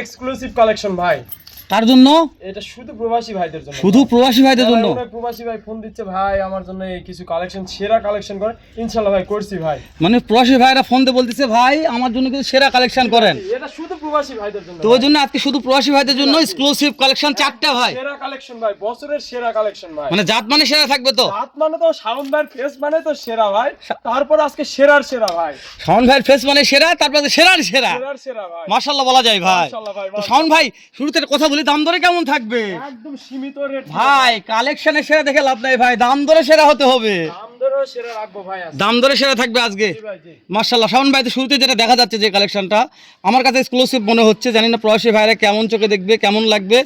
Exclusive collection ভাই। তার জন্য? এটা শুধু প্রবাসী ভাইদের জন্য। শুধু প্রবাসী ভাইদের জন্য? প্রবাসী ভাই ফোন দিচ্ছে ভাই আমার জন্য এই কিছু কালেকশন সেরা কালেকশন করে। ইনশাআল্লাহ ভাই করছি ভাই। মানে প্রবাসী ভাইরা ফোন দিয়ে বলতেছে ভাই আমার জন্য কিছু সেরা কালেকশন করেন। এটা শুধু প্রবাসী ভাইদের জন্য তো জন্য আজকে শুধু প্রবাসী ভাইদের জন্য এক্সক্লুসিভ কালেকশন চারটা ভাই। সেরা কালেকশন ভাই বছরের সেরা কালেকশন ভাই। মানে জাত মানে সেরা থাকবে তো। হাত মানে তো শাওন ভাইয়ের ফেস মানে তো সেরা ভাই। তারপর আজকে সেরার সেরা ভাই। শাওন ভাইয়ের ফেস মানে সেরা তারপরে সেরার সেরা। সেরার সেরা ভাই। মার্শাল্লাহ বলা যায় ভাই। তো শাওন ভাই শুরুতে কথা বলি দাম দরে কেমন থাকবে? একদম সীমিত রেট ভাই কালেকশনে সেরা দেখে লাভ নাই ভাই দাম দরে সেরা হতে হবে। দাম দাম দরে সেরা থাকবে আজকে। মার্শাল্লাহ শাওন ভাই শুরুতে যেটা দেখা যাচ্ছে যে কালেকশনটা আমার কাছে এক্সক্লুসিভ মনে হচ্ছে জানি না প্রবাসী ভাইরা কেমন চোখে দেখবে কেমন লাগবে।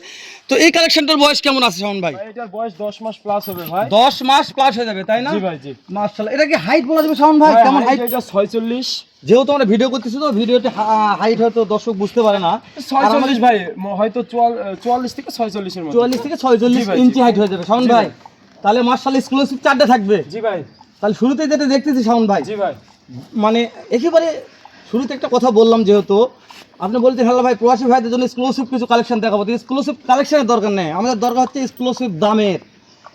তো এই কালেকশনটার বয়স কেমন আছে শাওন ভাই? এটার বয়স 10 মাস প্লাস হবে ভাই। দশ মাস প্লাস হয়ে যাবে তাই না? জি ভাই জি। মার্শাল্লাহ এটা কি হাইট বলা যাবে শাওন ভাই? কেমন হাইট এটা 46 যেহেতু আমরা ভিডিও করতেছি তো ভিডিওতে হাইট হয়তো দর্শক বুঝতে পারে না। 46 ভাই হয়তো 44 থেকে 46 এর মধ্যে। চুয়াল্লিশ থেকে ছয়চল্লিশ ইঞ্চি হাইট হয়ে যাবে শাওন ভাই। ভাই। তাহলে মার্শাল এক্সক্লুসিভ চারটে থাকবে। জি ভাই। তাহলে শুরুতে যেটা দেখতেছি শাওন ভাই জি ভাই। মানে একেবারে শুরুতে একটা কথা বললাম যেহেতু আপনি বলছেন হ্যালো ভাই প্রবাসী ভাইদের জন্য এক্সক্লুসিভ কিছু কালেকশন দেখাবো। এক্সক্লুসিভ কালেকশনের দরকার নেই। আমাদের দরকার হচ্ছে এক্সক্লুসিভ দামের।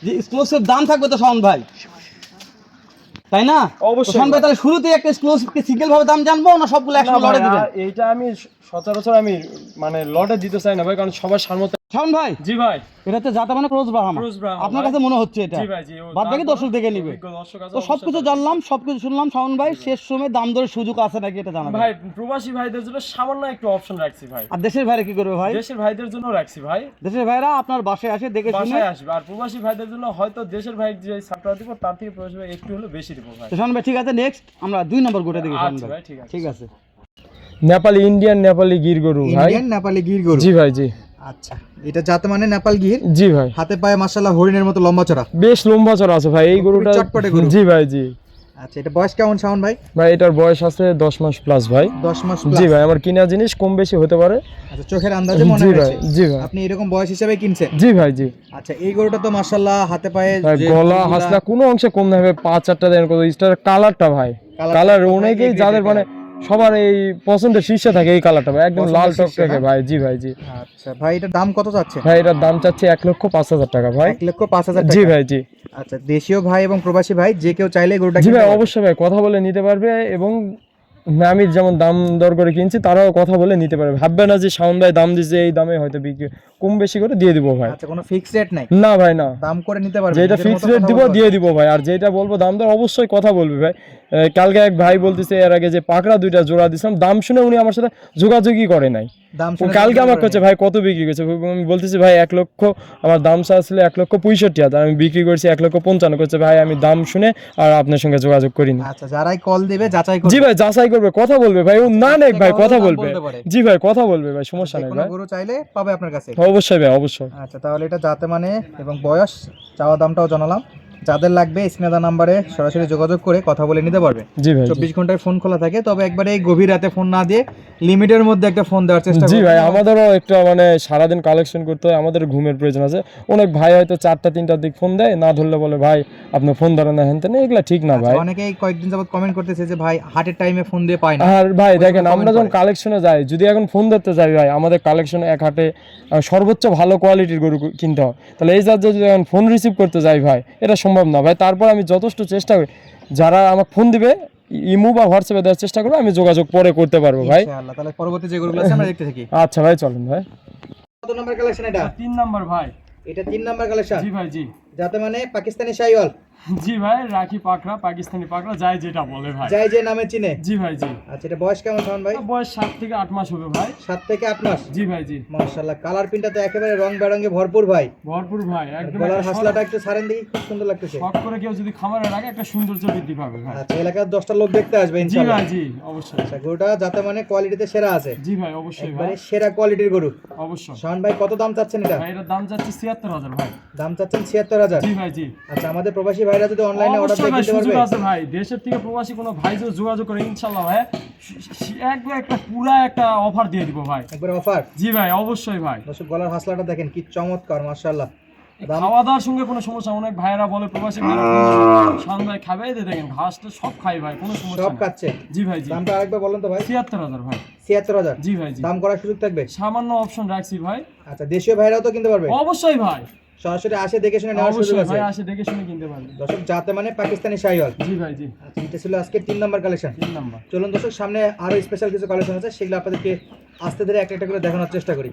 যে এক্সক্লুসিভ দাম থাকবে তো শাওন ভাই। তাই না? অবশ্যই তো শাওন ভাই তাহলে শুরুতে একটা এক্সক্লুসিভ কি সিঙ্গেল ভাবে দাম জানব না সবগুলো একসাথে লড়ে দিবেন এইটা আমি সচরাচর আমি মানে লটে দিতে চাই না ভাই কারণ সবার সামর্থ্য শাওন ভাই জি ভাই। এটা যাতা মানে ক্রোজ ব্রাহ্মা আপনার কাছে মনে হচ্ছে এটা? জি ভাই জি বাদ বাকি দর্শক দেখে নিবে। তো সবকিছু জানলাম সবকিছু শুনলাম। শাওন ভাই শেষ সময় দাম দরের সুযোগ আছে নাকি এটা জানাবেন? ভাই প্রবাসী ভাইদের জন্য সামান্য একটু অপশন রাখছি ভাই। আর দেশের ভাইরা কি করবে ভাই? দেশের ভাইদের জন্য রাখছি ভাই। দেশের ভাইরা আপনার বাসায় আসে দেখে শুনে আসবে। আর প্রবাসী ভাইদের জন্য হয়তো দেশের ভাই যে সাপটা দিব তার থেকে প্রবাসী ভাই একটু হলে বেশি দিব ভাই। শাওন ভাই ঠিক আছে নেক্সট আমরা দুই নম্বর গোটা দেখি শাওন আচ্ছা ভাই। ভাই ঠিক আছে। ঠিক আছে। নেপালি ইন্ডিয়ান নেপালি গির গরু ভাই। ইন্ডিয়ান নেপালি গির গরু। জি ভাই জি। আচ্ছা এটা জাত মানে নেপাল গির? জি ভাই। হাতে পায়ে মাশাআল্লাহ হরিণের মতো লম্বা চড়া। বেশ লম্বা চড়া আছে ভাই এই গরুটা চটপটে গরু। জি ভাই জি। আচ্ছা এটা বয়স কেমন শাওন ভাই? ভাই এটার বয়স আছে দশ মাস প্লাস ভাই। দশ মাস জি ভাই আমার কিনা জিনিস কম বেশি হতে পারে। আচ্ছা চোখের আন্দাজে মনে জি ভাই জি ভাই। আপনি এরকম বয়স হিসেবে কিনছেন? জি ভাই জি। আচ্ছা এই গরুটা তো মাশাআল্লাহ হাতে পায়ে গলা হাসলা কোনো অংশে কম না ভাই পাঁচ চারটা দেন কত স্টার কালারটা ভাই। কালার অনেকেই যাদের মানে সবার এই পছন্দের শীর্ষে থাকে এই কালারটা ভাই একদম লাল টক টকটকে হ্যাঁ? ভাই জি ভাই জি। আচ্ছা ভাই এটার দাম কত চাচ্ছে ভাই এটার দাম চাচ্ছে এক লক্ষ পাঁচ হাজার টাকা ভাই। এক লক্ষ পাঁচ হাজার জি ভাই জি। আচ্ছা দেশীয় ভাই এবং প্রবাসী ভাই যে কেউ চাইলে গরুটা জি ভাই। অবশ্যই ভাই কথা বলে নিতে পারবে এবং আমি যেমন দাম দর করে কিনছি তারাও কথা বলে নিতে পারে ভাববে না যে শাওন ভাই দাম দিছে এই দামে হয়তো বিক্রি কম বেশি করে দিয়ে দিব ভাই। আচ্ছা কোনো ফিক্স রেট নাই? না ভাই না। দাম করে নিতে পারবে যেটা নিজের ফিক্স রেট দিব দিয়ে দিব ভাই। আর যেটা বলব দাম দর অবশ্যই কথা বলবে ভাই। কালকে এক ভাই বলতেছে এর আগে যে পাকড়া দুইটা জোড়া দিছিলাম দাম শুনে উনি আমার সাথে যোগাযোগই করে নাই। দাম কালকে করে হচ্ছে ভাই কত বিক্রি করছে? আমি বলতেছি ভাই এক লক্ষ আমার দাম চাচ্ছিল এক লক্ষ পঁয়ষট্টি হাজার। আমি বিক্রি করছি এক লক্ষ পঞ্চান্ন। করছে ভাই আমি দাম শুনে আর আপনার সঙ্গে যোগাযোগ করিনি। আচ্ছা যারাই কল দিবে যাচাই করবে। জি ভাই যাচাই করবে কথা বলবে ভাই ও না নেক ভাই কথা বলবে। জি ভাই কথা বলবে ভাই সমস্যা নেই ভাই। গরু চাইলে পাবে আপনার কাছে। অবশ্যই ভাই অবশ্যই। আচ্ছা তাহলে এটা যাতে মানে এবং বয়স চাওয়া দামটাও জানালাম। যাদের লাগবে স্ক্রিনে নাম্বারে সরাসরি যোগাযোগ করে কথা বলে নিতে পারবে। জি ভাই। চব্বিশ ঘন্টায় ফোন খোলা থাকে তবে একবারে এই গভীর রাতে ফোন না দিয়ে লিমিটের মধ্যে একটা ফোন দেওয়ার চেষ্টা জি ভাই আমাদেরও একটা মানে সারাদিন কালেকশন করতে হয় আমাদের ঘুমের প্রয়োজন আছে। অনেক ভাই হয়তো চারটা তিনটার দিক ফোন দেয় না ধরলে বলে ভাই আপনি ফোন ধরেন না হ্যান এগুলা ঠিক না ভাই। আচ্ছা, অনেকেই কয়েকদিন যাবত কমেন্ট করতেছে যে ভাই হার্টের টাইমে ফোন দিয়ে পায় না। আর ভাই দেখেন আমরা যখন। কালেকশনে যাই যদি এখন ফোন ধরতে যাই ভাই আমাদের কালেকশনে এক হাটে সর্বোচ্চ ভালো কোয়ালিটির গরু কিনতে হয়। তাহলে এই যার যদি এখন ফোন রিসিভ করতে যাই ভাই এটা সম্ভব না। ভাই তারপর আমি যথেষ্ট চেষ্টা করি। যারা আমাকে ফোন দিবে ইমু বা হোয়াটসঅ্যাপে দেওয়ার চেষ্টা করব আমি যোগাযোগ পরে করতে পারব ভাই। তাহলে পরবর্তী যে আছে আমরা দেখতে থাকি। আচ্ছা ভাই চলুন ভাই। কত নাম্বার কালেকশন এটা? তিন নম্বর ভাই। এটা তিন নম্বর কালেকশন জি ভাই জি। যাতে মানে পাকিস্তানি শাইওয়াল জি ভাই রাখি পাকড়া পাকিস্তানি পাকড়া যায় যেটা বলে ভাই। যে নামে চিনে। জি ভাই জি। আচ্ছা এটা বয়স কেমন শাওন ভাই? বয়স সাত থেকে আট মাস হবে ভাই। সাত থেকে আট মাস? জি ভাই জি। মাশাআল্লাহ কালার প্রিন্টটা তো একেবারে রং বেরঙে ভরপুর ভাই। ভরপুর ভাই একদম গলার হাসলাটা একটু সারেন দেখি খুব সুন্দর লাগতেছে। শখ করে কেউ যদি খামারে রাখে একটা সৌন্দর্য বৃদ্ধি পাবে ভাই। আচ্ছা এলাকার দশটা লোক দেখতে আসবে জি ভাই জি অবশ্যই। আচ্ছা গরুটা যাতে মানে কোয়ালিটিতে সেরা আছে। জি ভাই অবশ্যই ভাই। সেরা কোয়ালিটির গরু। অবশ্যই। শাওন ভাই কত দাম চাচ্ছেন এটা? ভাই দাম ছিয়াত্তর হাজার ভাই। দাম চাচ্ছেন ছিয়াত্তর হাজার। জি ভাই জি। আচ্ছা আমাদের প্রবাসী ভাইরা যদি অনলাইনে অর্ডার দিয়ে দিতে পারবে। আছে ভাই। দেশের থেকে প্রবাসী কোনো ভাই যদি যোগাযোগ করে ইনশাল্লাহ ভাই একবার একটা পুরা একটা অফার দিয়ে দিব ভাই। একবার অফার জি ভাই অবশ্যই ভাই। দর্শক গলার হাসলাটা দেখেন কি চমৎকার মাশাআল্লাহ। খাওয়া দাওয়ার সঙ্গে কোনো সমস্যা অনেক ভাইয়েরা বলে প্রবাসী ভাই খাবে যে দেখেন ঘাস তো সব খাই ভাই কোনো সমস্যা সব। খাচ্ছে? জি ভাই জি। দামটা আরেকবার বলেন তো ভাই। ছিয়াত্তর হাজার ভাই। ছিয়াত্তর হাজার? জি ভাই জি। দাম করার সুযোগ থাকবে? সামান্য অপশন রাখছি ভাই। আচ্ছা দেশীয় ভাইরাও তো কিনতে পারবে? অবশ্যই ভাই। সরাসরি আসে দেখে শুনে নেওয়ার সুযোগ আছে। আসে দেখে শুনে কিনতে পারবে। দর্শক যাতে মানে পাকিস্তানি শাহিওয়াল। জি ভাই জি। আচ্ছা এটা ছিল আজকে তিন নাম্বার কালেকশন তিন নাম্বার। চলুন দর্শক সামনে আরও স্পেশাল কিছু কালেকশন আছে সেগুলো আপনাদেরকে আস্তে ধীরে একটা একটা করে দেখানোর চেষ্টা করি।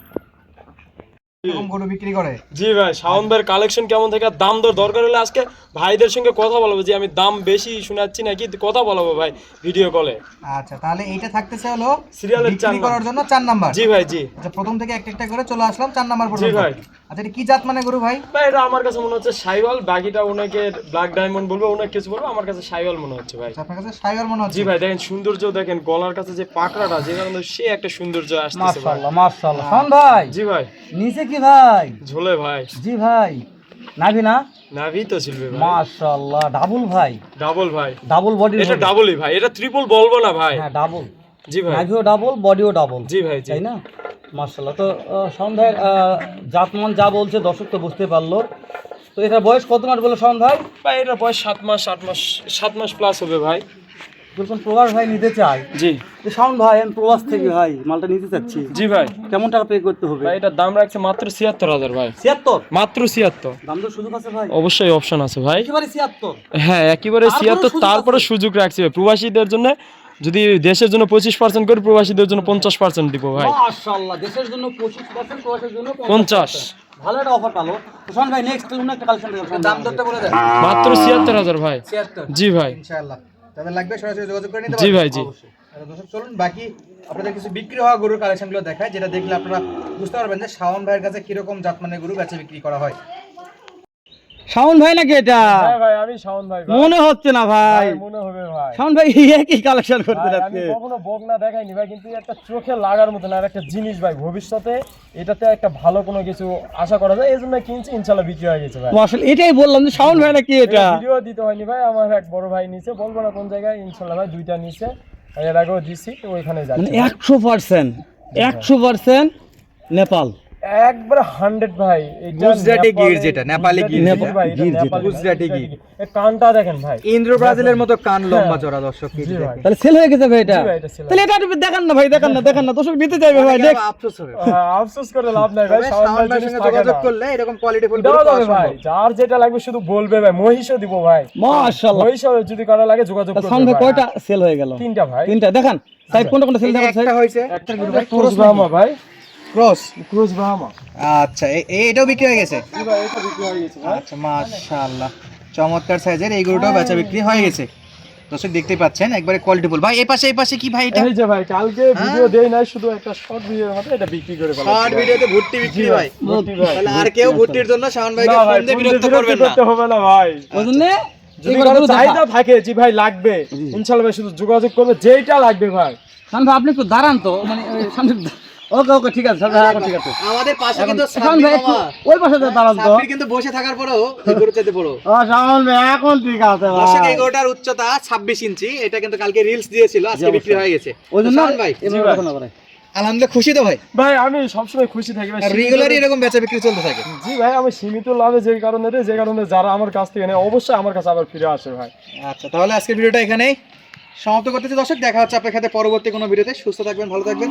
বিক্রি করে? জি ভাই শাওন ভাইয়ের কালেকশন কেমন থেকে দাম দর দরকার হলে আজকে ভাইদের সঙ্গে কথা বলব যে আমি দাম বেশি শোনাচ্ছি নাকি কথা বলব ভাই ভিডিও কলে আচ্ছা তাহলে এইটা থাকতেছে হলো সিরিয়ালের চার করার জন্য চার নাম্বার। জি ভাই জি। আচ্ছা প্রথম থেকে একটা একটা করে চলে আসলাম চার নাম্বার পর্যন্ত। ভাই। আচ্ছা কি জাত মানে গরু ভাই? ভাই এটা আমার কাছে মনে হচ্ছে সাইওয়াল বাকিটা ওনাকে ব্ল্যাক ডায়মন্ড বলব অনেক কিছু বলব আমার কাছে সাইওয়াল মনে হচ্ছে ভাই। আচ্ছা, আপনার কাছে শাহিওয়াল মনে হচ্ছে? জি ভাই দেখেন সৌন্দর্য দেখেন গলার কাছে যে পাকড়াটা যে কারণে সে একটা সৌন্দর্য আসতেছে ভাই। মাশাআল্লাহ মাশাআল্লাহ। শান ভাই জি ভাই। নিচে কি ভাই? ঝোলে ভাই। জি ভাই। নাভি না? নাভি তো ভাই। মাশাআল্লাহ ডাবল ভাই। ডাবল ভাই। ডাবল বডি এটা ডাবলই ভাই এটা ট্রিপল বলব না ভাই। হ্যাঁ ডাবল জি ভাই। নাভিও ডাবল বডিও ডাবল জি ভাই তাই না? মাশাআল্লাহ। তো সন্ধ্যায় জাতমান যা বলছে দর্শক তো বুঝতে পারল। তো এটা বয়স কত মাস বলে সন্ধ্যায়? ভাই এটা বয়স সাত মাস আট মাস সাত মাস প্লাস হবে ভাই। যখন প্রবাস ভাই নিতে চাই জি। শাওন ভাই আমি প্রবাস থেকে ভাই মালটা নিতে চাচ্ছি। জি ভাই। কেমন টাকা পে করতে হবে? ভাই এটার দাম রাখছে মাত্র ছিয়াত্তর হাজার ভাই। ছিয়াত্তর? মাত্র ছিয়াত্তর। দাম তো সুযোগ আছে ভাই। অবশ্যই অপশন আছে ভাই। একেবারে ছিয়াত্তর? হ্যাঁ একেবারে ছিয়াত্তর তারপরে সুযোগ রাখছি ভাই। প্রবাসীদের জন্য যদি দেশের জন্য পঁচিশ পার্সেন্ট করে প্রবাসীদের জন্য পঞ্চাশ পার্সেন্ট দিব ভাই। মাশাআল্লাহ দেশের জন্য পঁচিশ পার্সেন্ট প্রবাসের জন্য পঞ্চাশ ভালো একটা অফার পালো। তো শাওন ভাই নেক্সট অন্য একটা কালেকশন দাম দরটা বলে দেন। মাত্র ছিয়াত্তর হাজার ভাই। ছিয়াত্তর। জি ভাই। ইনশাআল্লাহ। তাদের লাগবে সরাসরি যোগাযোগ করে নিতে জি ভাই জি। দর্শক চলুন বাকি আপনাদের কিছু বিক্রি হওয়া গরুর কালেকশনগুলো দেখায় যেটা দেখলে আপনারা বুঝতে পারবেন যে শাওন ভাইয়ের কাছে কীরকম জাতমানের গরু বেচে বিক্রি করা হয়। শাওন ভাই নাকি এটা? হ্যাঁ ভাই আমি শাওন ভাই। মনে হচ্ছে না ভাই। মনে হবে ভাই। শাওন ভাই একই কালেকশন করতে আমি যাচ্ছে। কখনো বক না দেখাইনি ভাই কিন্তু একটা চোখে লাগার মতো না একটা জিনিস ভাই ভবিষ্যতে এটাতে একটা ভালো কোনো কিছু আশা করা যায় এই জন্য কিনছি ইনশাল্লাহ বিক্রি হয়ে গেছে ভাই। আসলে এটাই বললাম যে শাওন ভাই নাকি এটা? ভিডিও দিতে হয়নি ভাই আমার এক বড় ভাই নিচে বলব না কোন জায়গায় ইনশাল্লাহ ভাই দুইটা নিচে এর আগেও দিছি ওইখানে মানে যাচ্ছে একশো পার্সেন্ট একশো পার্সেন্ট নেপাল। একবার হান্ড্রেড ভাই গুজরাটি গির যেটা, নেপালি গির যেটা। গির গুজরাটি গির। কানটা দেখেন ভাই ইন্দ্র ব্রাজিলের মতো কান লম্বা চড়া দর্শক তাহলে সেল হয়ে গেছে ভাই এটা তাহলে এটা দেখান না ভাই দেখান না দেখান না দর্শক নিতে চাইবে ভাই দেখ আফসোস হবে আফসোস করে লাভ নাই ভাই যোগাযোগ করলে এরকম কোয়ালিটি ফুল দেওয়া ভাই যার যেটা লাগবে শুধু বলবে ভাই মহিষও দিব ভাই মাশাআল্লাহ মহিষও যদি করা লাগে যোগাযোগ করবে। কয়টা সেল হয়ে গেল তিনটা ভাই তিনটা দেখান সাইড কোনটা কোনটা সেল দেখান একটা হয়েছে একটা ব্রাহ্মা ভাই ক্রস ক্রুজ ব্রাহ্মা আচ্ছা এটাও বিক্রি হয়ে গেছে? হয়ে আচ্ছা মাশাআল্লাহ। চমৎকার সাইজের এই গরুটাও বেচা বিক্রি হয়ে গেছে। দর্শক দেখতে পাচ্ছেন একবারে ভাই এই পাশে এই পাশে কি ভাই এটা? এই যে ভাই কালকে ভিডিও দেই নাই শুধু একটা শর্ট ভিডিওর মধ্যে এটা বিক্রি করে ফেলা শর্ট ভিডিওতে ভুট্টি বিক্রি ভাই তাহলে আর কেউ ভুট্টির জন্য শাওন ভাইকে ফোন দিয়ে বিরক্ত করবেন না। করতে হবে না ভাই। ওই জন্য যদি কারও চাহিদা থাকে জি ভাই লাগবে ইনশাআল্লাহ ভাই শুধু যোগাযোগ করবে যেইটা লাগবে ভাই। শাওন ভাই আপনি একটু দাঁড়ান তো মানে সামনে ওকে ওকে ঠিক আছে ঠিক আছে। আমাদের পাশে কিন্তু ওই পাশে তো দাঁড়ান তো। কিন্তু বসে থাকার পরেও বড়। এখন ঠিক আছে দর্শক এই গরুটার উচ্চতা 26 ইঞ্চি। এটা কিন্তু কালকে রিলস দিয়েছিল আজকে বিক্রি হয়ে গেছে। ওই জন্য ভাই। আলহামদুলিল্লাহ খুশি তো ভাই? ভাই আমি সবসময় খুশি থাকি ভাই রেগুলারই এরকম বেচা বিক্রি চলতে থাকে। জি ভাই আমি সীমিত লাভে যে কারণে রে, যে কারণে যারা আমার কাছ থেকে নেয় অবশ্যই আমার কাছে আবার ফিরে আসে ভাই। আচ্ছা তাহলে আজকের ভিডিওটা এখানেই। সমাপ্ত করতেছি। দর্শক, দেখা হচ্ছে আপনার সাথে পরবর্তী কোনো ভিডিওতে। সুস্থ থাকবেন, ভালো থাকবেন।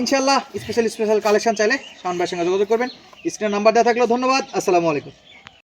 ইনশাল্লাহ স্পেশাল স্পেশাল কালেকশন চাইলে ভাইয়ের সঙ্গে যোগাযোগ করবেন। স্ক্রিনের নাম্বার দেওয়া থাকলেও ধন্যবাদ, আসসালামু আলাইকুম।